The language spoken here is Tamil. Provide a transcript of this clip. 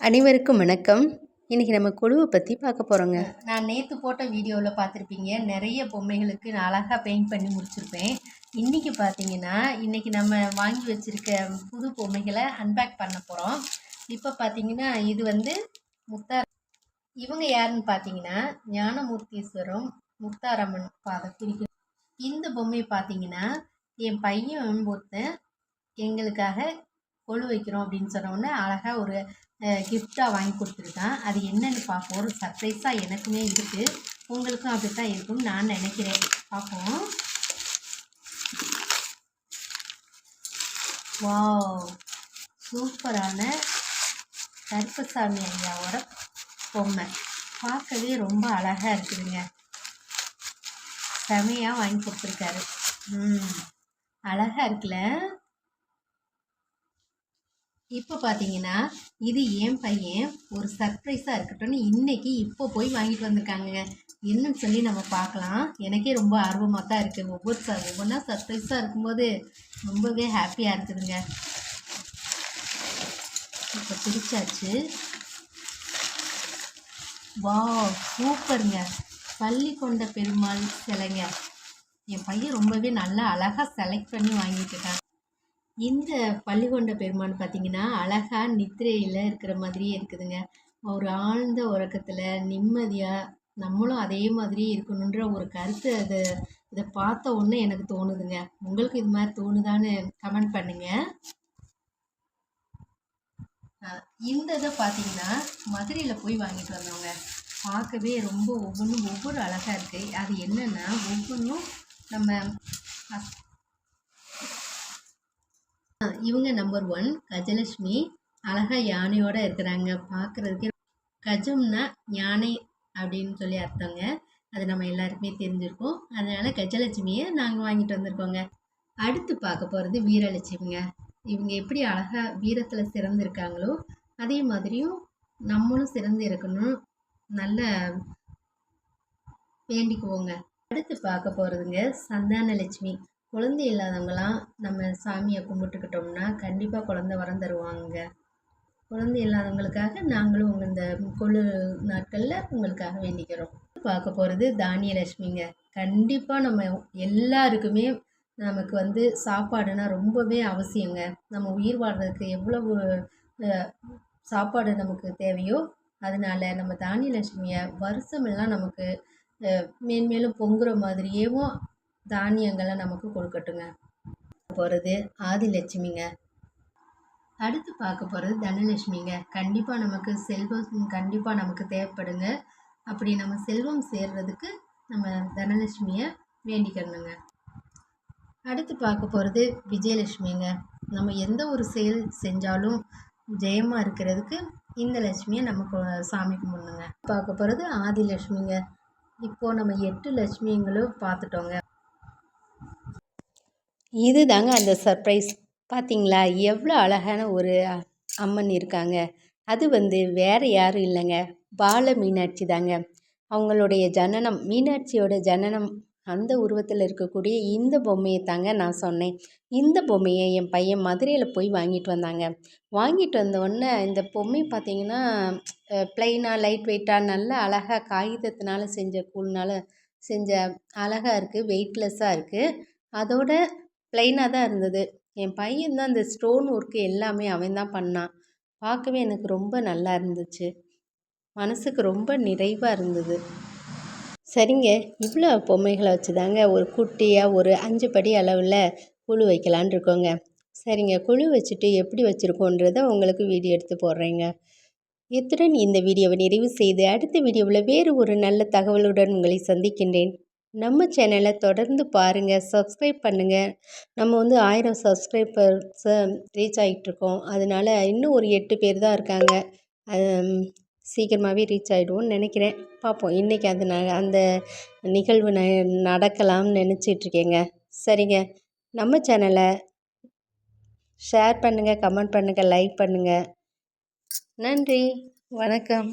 அனைவருக்கும் வணக்கம். இன்றைக்கி நம்ம குழுவை பற்றி பார்க்க போகிறோங்க நான் நேற்று போட்ட வீடியோவில் பார்த்துருப்பீங்க. நிறைய பொம்மைகளுக்கு நான் அழகாக பெயிண்ட் பண்ணி முடிச்சிருப்பேன். இன்றைக்கி பார்த்தீங்கன்னா இன்றைக்கி நம்ம வாங்கி வச்சுருக்க புது பொம்மைகளை அன்பேக் பண்ண போகிறோம் இப்போ பார்த்தீங்கன்னா இது வந்து முத்தார் இவங்க யாருன்னு பார்த்தீங்கன்னா ஞானமூர்த்தீஸ்வரம் முத்தாரம்மன் பாதை குறிக்கும் இந்த பொம்மையை பார்த்தீங்கன்னா என் பையன் ஒருத்தன் எங்களுக்காக கொழு வைக்கிறோம் அப்படின்னு சொன்னோடனே அழகாக ஒரு கிஃப்டாக வாங்கி கொடுத்துருக்கான். அது என்னென்னு பார்ப்போம். ஒரு சர்ப்ரைஸாக எனக்குமே இருக்குது உங்களுக்கும் அப்படி தான் இருக்கும்னு நான் நினைக்கிறேன். பார்ப்போம். வா சூப்பரான கருப்பசாமி ஐயாவோட பொம்மை. பார்க்கவே ரொம்ப அழகாக இருக்குதுங்க. செமையாக வாங்கி கொடுத்துருக்காரு. ம். அழகாக இருக்குல்ல? இப்போ பார்த்தீங்கன்னா இது என் பையன் ஒரு சர்ப்ரைஸாக இருக்கட்டும்னு இன்றைக்கி இப்போ போய் வாங்கிட்டு வந்திருக்காங்க என்னன்னு சொல்லி நம்ம பார்க்கலாம். எனக்கே ரொம்ப ஆர்வமாக தான் இருக்குது ஒவ்வொரு ச ஒவ்வொன்றா சர்ப்ரைஸாக இருக்கும்போது ரொம்பவே ஹாப்பியாக இருக்குதுங்க. இப்போ பிரிச்சாச்சு. வா சூப்பருங்க. பள்ளி கொண்ட பெருமாள் சிலைங்க. என் பையன் ரொம்பவே நல்லா அழகாக செலக்ட் பண்ணி வாங்கிட்டு இருக்கான். இந்த பள்ளிகொண்ட பெருமான் பார்த்தீங்கன்னா அழகா நித்திரையில் இருக்கிற மாதிரியே இருக்குதுங்க. ஒரு ஆழ்ந்த உறக்கத்தில் நிம்மதியாக நம்மளும் அதே மாதிரியே இருக்கணுன்ற ஒரு கருத்து அது இதை பார்த்த உடனே எனக்கு தோணுதுங்க. உங்களுக்கு இது மாதிரி தோணுதான்னு கமெண்ட் பண்ணுங்கள் இந்த இதை பார்த்தீங்கன்னா மதுரையில் போய் வாங்கிட்டு வந்தோங்க பார்க்கவே ரொம்ப ஒவ்வொன்றும் ஒவ்வொரு அழகாக இருக்குது அது என்னென்னா ஒவ்வொன்றும் நம்ம இவங்க நம்பர் ஒன் கஜலட்சுமி. அழகாக யானையோடு இருக்கிறாங்க. பார்க்குறதுக்கே கஜம்னா யானை அப்படின்னு சொல்லி அர்த்தங்க. அது நம்ம எல்லாருக்குமே தெரிஞ்சிருக்கோம். அதனால் கஜலட்சுமியை நாங்கள் வாங்கிட்டு வந்திருக்கோங்க. அடுத்து பார்க்க போகிறது வீரலட்சுமிங்க. இவங்க எப்படி அழகாக வீரத்தில் சிறந்திருக்காங்களோ அதே மாதிரியும் நம்மளும் சிறந்து இருக்கணும். நல்ல வேண்டிக்குவோங்க. அடுத்து பார்க்க போகிறதுங்க சந்தான லட்சுமி குழந்தை இல்லாதவங்களாம் நம்ம சாமியை கும்பிட்டுக்கிட்டோம்னா கண்டிப்பாக குழந்த வரம் தருவாங்க குழந்தை இல்லாதவங்களுக்காக நாங்களும் உங்கள் இந்த கொழு நாட்களில் உங்களுக்காக வேண்டிக்கிறோம். பார்க்க போகிறது தானியலட்சுமிங்க. கண்டிப்பாக நம்ம எல்லாருக்குமே நமக்கு வந்து சாப்பாடுனா ரொம்பவே அவசியங்க. நம்ம உயிர் வாழ்கிறதுக்கு எவ்வளவு சாப்பாடு நமக்கு தேவையோ அதனால நம்ம தானியலட்சுமியை வருஷமெல்லாம் நமக்கு மேன்மேலும் பொங்குற மாதிரியேவும் தானியங்களை நமக்கு கொடுக்கட்டுங்க. போகிறது ஆதிலட்சுமிங்க. அடுத்து பார்க்க போகிறது தனலட்சுமிங்க. கண்டிப்பாக நமக்கு செல்வம் கண்டிப்பாக நமக்கு தேவைப்படுங்க. அப்படி நம்ம செல்வம் சேர்றதுக்கு நம்ம தனலட்சுமியை வேண்டிக்கணுங்க. அடுத்து பார்க்க போகிறது விஜயலட்சுமிங்க. நம்ம எந்த ஒரு செயல் செஞ்சாலும் ஜெயமாக இருக்கிறதுக்கு இந்த லட்சுமியை நமக்கு சாமி கும்பிடணுங்க. பார்க்க போகிறது ஆதிலட்சுமிங்க. இப்போது நம்ம எட்டு லட்சுமிங்களும் பார்த்துட்டோங்க. இது தாங்க அந்த சர்ப்ரைஸ் பார்த்தீங்களா எவ்வளோ அழகான ஒரு அம்மன் இருக்காங்க. அது வந்து வேறு யாரும் இல்லைங்க. பால மீனாட்சி தாங்க. அவங்களுடைய ஜனனம் மீனாட்சியோட ஜனனம் அந்த உருவத்தில் இருக்கக்கூடிய இந்த பொம்மையை தாங்க நான் சொன்னேன். இந்த பொம்மையை என் பையன் மதுரையில் போய் வாங்கிட்டு வந்தாங்க. வாங்கிட்டு வந்தோடனே இந்த பொம்மை பார்த்திங்கன்னா ப்ளைனாக லைட் வெயிட்டாக நல்ல அழகாக காகிதத்தினால செஞ்ச கூழ்னால செஞ்ச அழகாக இருக்குது வெயிட்லெஸ்ஸாக இருக்குது அதோட ப்ளைனாக தான் இருந்தது. என் பையன் தான் இந்த ஸ்டோன் ஒர்க்கு எல்லாமே அவன் தான் பண்ணான். பார்க்கவே எனக்கு ரொம்ப நல்லா இருந்துச்சு. மனசுக்கு ரொம்ப நிறைவாக இருந்தது. சரிங்க இவ்வளோ பொம்மைகளை வச்சு தாங்க ஒரு குட்டியாக ஒரு அஞ்சு படி அளவில் குழு வைக்கலான் இருக்கோங்க. சரிங்க குழு வச்சுட்டு எப்படி வச்சுருக்கோன்றதை உங்களுக்கு வீடியோ எடுத்து போடுறேங்க. இத்துடன் இந்த வீடியோவை நிறைவு செய்து அடுத்த வீடியோவில் வேறு ஒரு நல்ல தகவலுடன் உங்களை சந்திக்கின்றேன். நம்ம சேனலை தொடர்ந்து பாருங்கள் சப்ஸ்கிரைப் பண்ணுங்கள் நம்ம வந்து ஆயிரம் சப்ஸ்கிரைபர்ஸை ரீச் ஆகிட்ருக்கோம் அதனால் இன்னும் ஒரு எட்டு பேர் தான் இருக்காங்க. சீக்கிரமாகவே ரீச் ஆகிடுவோன்னு நினைக்கிறேன். பார்ப்போம் இன்றைக்கி அது ந அந்த நிகழ்வு ந நடக்கலாம்னு நினச்சிட்ருக்கேங்க சரிங்க. நம்ம சேனலை ஷேர் பண்ணுங்கள் கமெண்ட் பண்ணுங்கள் லைக் பண்ணுங்கள் நன்றி. வணக்கம்.